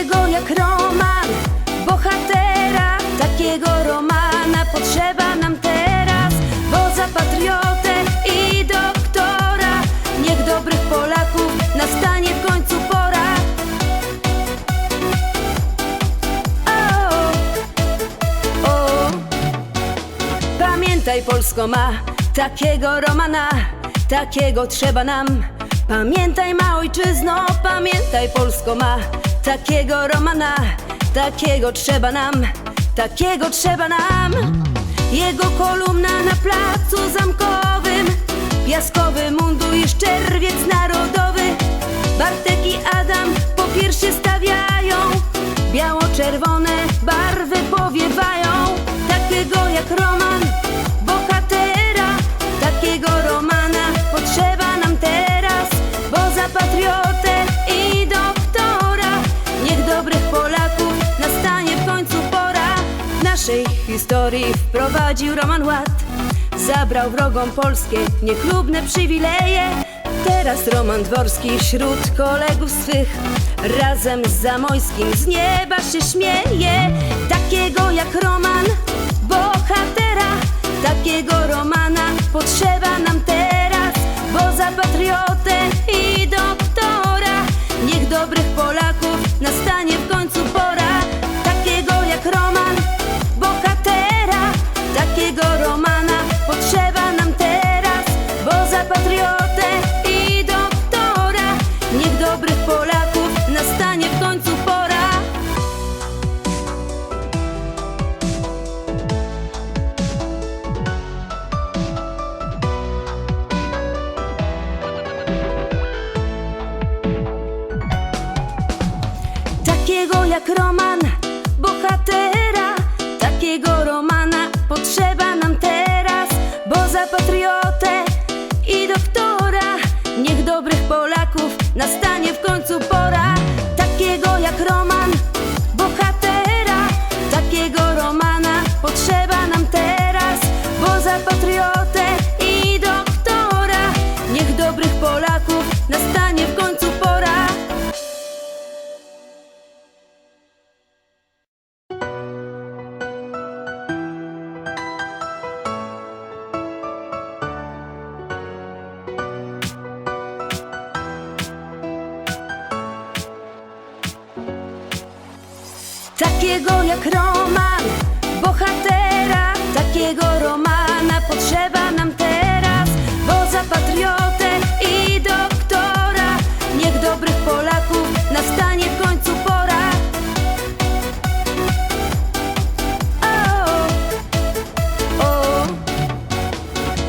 Takiego jak Roman, bohatera Takiego Romana potrzeba nam teraz. Bo za patriotę i doktora Niech dobrych Polaków nastanie w końcu pora. O, o. Pamiętaj Polsko ma takiego Romana Takiego trzeba nam. Pamiętaj ma ojczyzno Pamiętaj Polsko ma takiego Romana Takiego trzeba nam Takiego trzeba nam. Jego kolumna na placu zamkowym Piaskowy mundur i czerwiec narodowy. Bartek i Adam po piersie stawiają Biało-czerwone barwy powiewają historii wprowadził Roman ład. Zabrał wrogom polskie niechlubne przywileje. Teraz Roman Dworski wśród kolegów swych. Razem z Zamojskim z nieba się śmieje. Takiego jak Roman, bohatera. Takiego Romana potrzeba nam Takiego Romana. Potrzeba nam teraz Bo za patriotę i doktora. Niech dobrych Polaków nastanie w końcu pora. Takiego jak Roman, bohatera. Takiego Romana potrzeba nastanie w końcu pora Takiego jak Roman, Takiego jak Roman, bohatera Takiego Romana potrzeba nam teraz Bo za patriotę i doktora Niech dobrych Polaków nastanie w końcu pora O, o.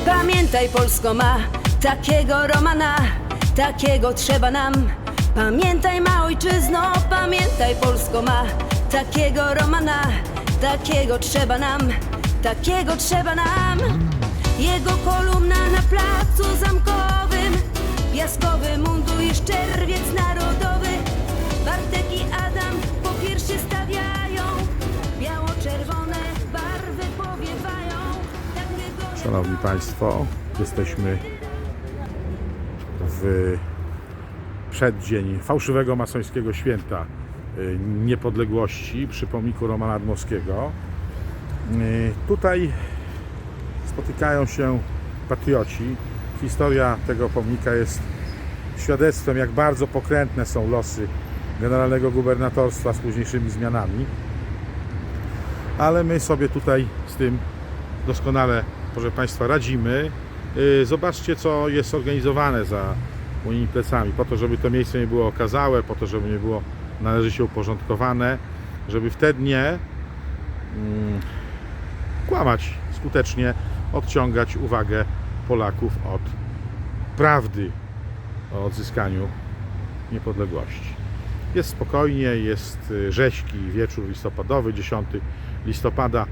Pamiętaj Polsko ma takiego Romana Takiego trzeba nam Pamiętaj ma ojczyzno Pamiętaj Polsko ma takiego Romana Takiego trzeba nam Takiego trzeba nam. Jego kolumna na placu zamkowym Piaskowy mundur i czerwiec narodowy. Bartek i Adam po piersie stawiają Biało-czerwone barwy powiewają. Takiego Szanowni Państwo, jesteśmy w przeddzień fałszywego masońskiego święta niepodległości przy pomniku Romana Dmowskiego. Y, Tutaj spotykają się patrioci. Historia tego pomnika jest świadectwem, jak bardzo pokrętne są losy generalnego gubernatorstwa z późniejszymi zmianami. Ale my sobie tutaj z tym doskonale, proszę Państwa, radzimy. Yy, Zobaczcie, co jest organizowane za moimi plecami, po to, żeby to miejsce nie było okazałe, po to, żeby nie było należycie uporządkowane, żeby wtedy nie mm, kłamać skutecznie, odciągać uwagę Polaków od prawdy o odzyskaniu niepodległości. Jest spokojnie, jest y, rzeźki wieczór listopadowy, 10 listopada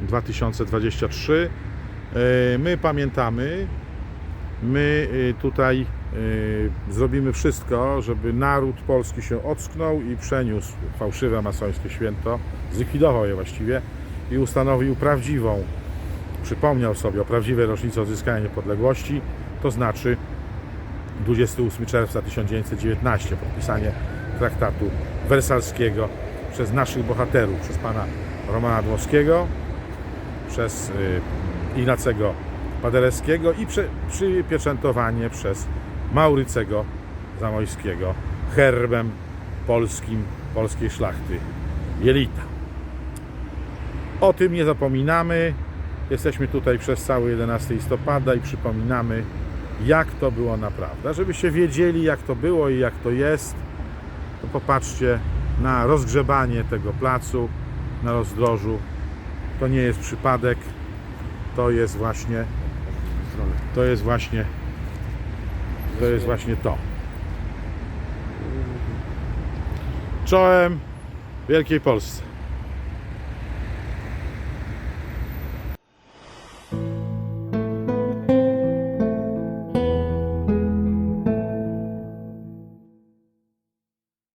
2023. E, My pamiętamy, my y, tutaj y, zrobimy wszystko, żeby naród polski się ocknął i przeniósł fałszywe masońskie święto, zlikwidował je właściwie i ustanowił prawdziwą, przypomniał sobie o prawdziwej rocznicy odzyskania niepodległości, to znaczy 28 czerwca 1919, podpisanie traktatu wersalskiego przez naszych bohaterów, przez pana Romana Dmowskiego, przez y, Ignacego Paderewskiego i przypieczętowanie przez Maurycego Zamojskiego herbem polskim, polskiej szlachty Jelita. O tym nie zapominamy. Jesteśmy tutaj przez cały 11 listopada i przypominamy, jak to było naprawdę. Żebyście wiedzieli, jak to było i jak to jest, to popatrzcie na rozgrzebanie tego placu na rozdrożu. To nie jest przypadek, to jest właśnie to jest właśnie to jest właśnie to. Czołem Wielkiej Polsce.